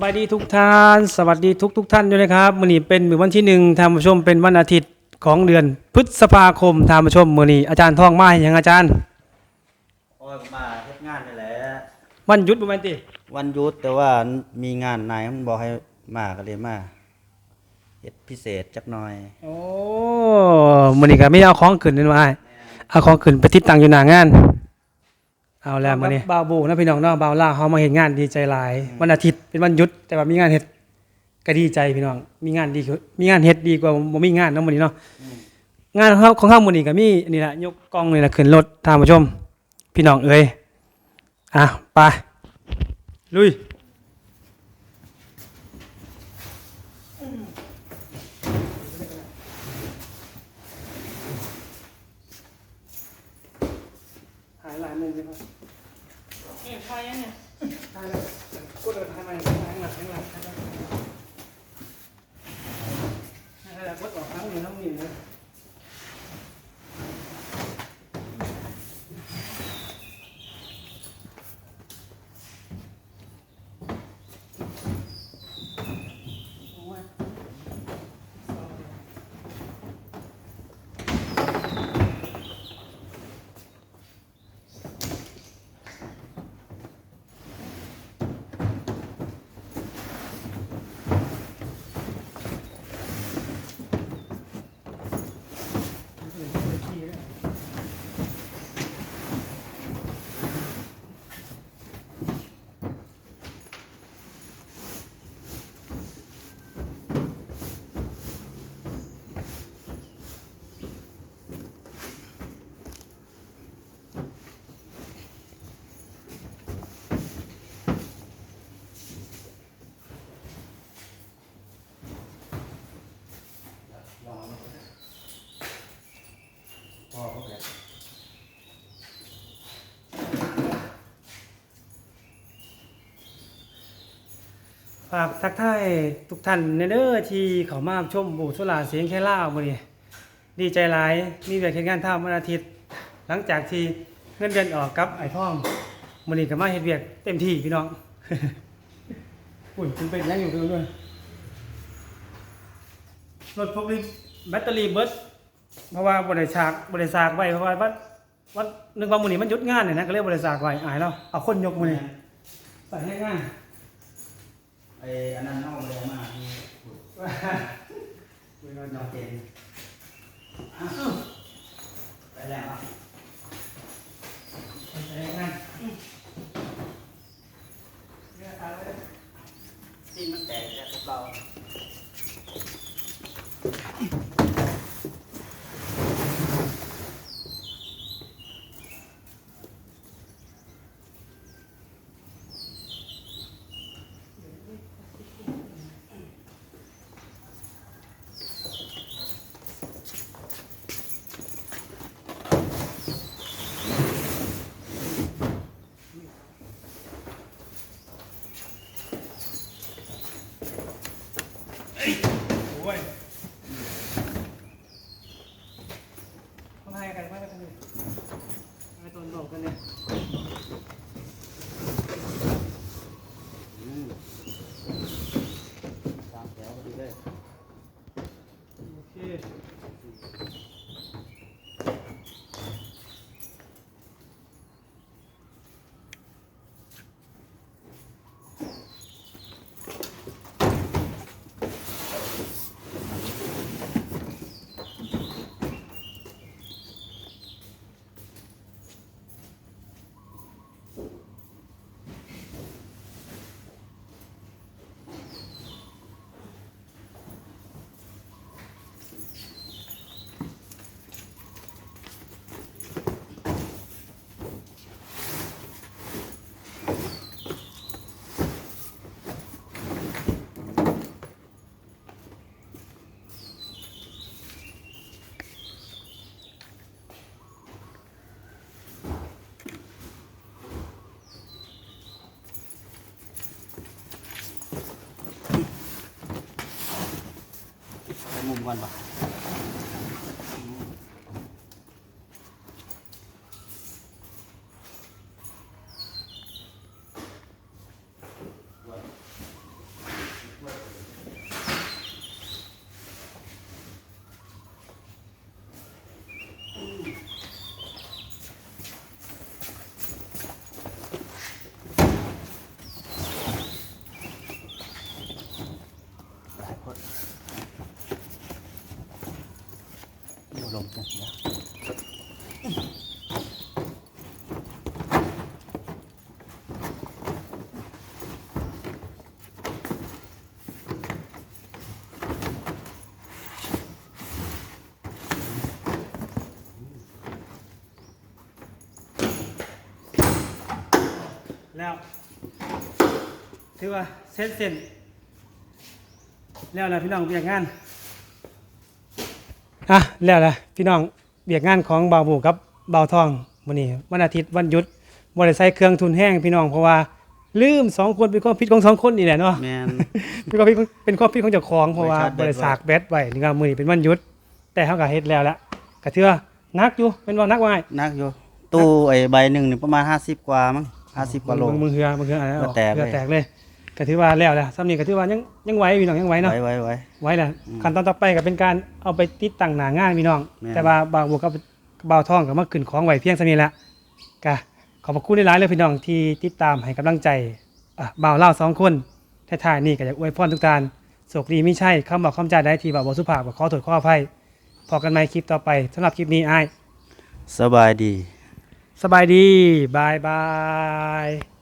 สบายดีทุกท่าน สวัสดีทุกทุกท่านด้วยนะครับมื้อนี้เป็นมื้อวันที่หนึ่งท่านผู้ชมเป็นวันอาทิตย์ของเดือนพฤษภาคมท่านผู้ชมมื้อนี้อาจารย์ท่องมาให้หยังอาจารย์โอ้ยมาเฮ็ดงานนี่แหละวันหยุดบ่แม่นติวันหยุดแต่ว่ามีงานนายมันบอกให้มาก็เลยมาเฮ็ดพิเศษจักหน่อยโอ้มื้อนี้ก็มีเอาของขึ้นนี่มาให้เอาของขึ้นไปติดตั้งอยู่หน้างาน เอาแล้วมื้อนี้บ่าวบูนะพี่น้องเนาะบ่าวลาวเฮามาเฮ็ดงานดีใจหลาย วันอาทิตย์เป็นวันหยุด แต่ว่ามีงานเฮ็ดก็ดีใจพี่น้อง มีงานดีกว่ามีงานเฮ็ดดีกว่าบ่มีงานเนาะมื้อนี้เนาะงานของเฮาของเฮามื้อนี้ก็มีนี่ล่ะยกกล้องนี่ล่ะขึ้นรถท่านผู้ชม พี่น้องเอ้ยอะไปลุยหายหลายมุมเลยครับเอ็มพอ ยังเนี่ยหายแล้วกดเดินหายใหม่หายหลังหายหลังหายหลังหายหลังกดออกครั้งหนึ่งทั้งนี้นะ ฝากทักทายทุกท่านในเด้อที่เขามาชมบูสุลาเสียงแค่ล่าวมื้อนี้ดีใจหลายมีเวียกเฮ็ดงานท่าวันอาทิตย์ หลังจากที่เงินเดือนออกกับไอ้ท่องมื้อนี้ก็มาเฮ็ดเวียกเต็มที่พี่น้องอุ่นคุณเป็นยังอยู่ด้วยรถพวกนี้แบตเตอรี่เบิด เพราะว่าบริษัทบริษัทไว้เพราะว่าว่าว่านึกว่ามือนี้มันหยุดงานเนี่ยนะก็เรียกบริษัทไว้อายแล้วเอาคนยกมือนี้ใส่ให้งานไอ้อันนั้นนอกเลยมาที่น้องเจนอ้าวไปแล้วอะซีน ก่อนปะ ลงจังซี่แล้วถือว่าเส้นเส้นแล้วนะพี่น้องเบียกงาน อะแล้วนะพี่น้องเบียกงานของบ่าวบูกับบ่าวทองวันนี้วันอาทิตย์วันหยุดบริใส่เครื่องทุนแห้งพี่น้องเพราะว่าลืมสองคนเป็นความผิดของสองคนนี่แหละเนาะแม่นเป็นความผิดของเป็นความผิดของเจ้าของเพราะว่าไว้ชาร์จบแบตไว้ริษัทแบตไว้นี่ก็มือนี้เป็นวันหยุด แต่เขาก็เฮ็ดแล้วละก็ถือว่านักอยู่เป็นว่านักว่าไงนักอยู่ตู้ไอ้ใบหนึ่งนี่ประมาณ50กว่ามั้ง50กว่าโลมึงมึงเหือมึงเหืออะไรก็แตกเลยแตกเลย ก็ถือว่าแล้วแหละซ้ำนี่ก็ถือว่ายังยังไหวพี่น้องยังไหวเนาะไว้ไว้ไว้ไว้แหละขั้นตอนต่อไปก็เป็นการเอาไปติดตั้งหน้างานพี่น้อง แม่น แต่ว่าบางบวกกับบ่าวทองก็มาขึ้นของไหวเพียงเท่านี้ละก็ขอบพระคุณหลายๆเลยพี่น้องที่ติดตามให้กำลังใจอะบ่าวเล่าสองคนท้ายๆนี่ก็อยากอวยพรทุกท่านโชคดีไม่ใช่คำบอกคำจาได้ที่บ่าวบ่สุภาพก็ขอโทษขออภัยพอกันใหม่คลิปต่อไปสำหรับคลิปนี้อ้ายสบายดี สบายดีบายบาย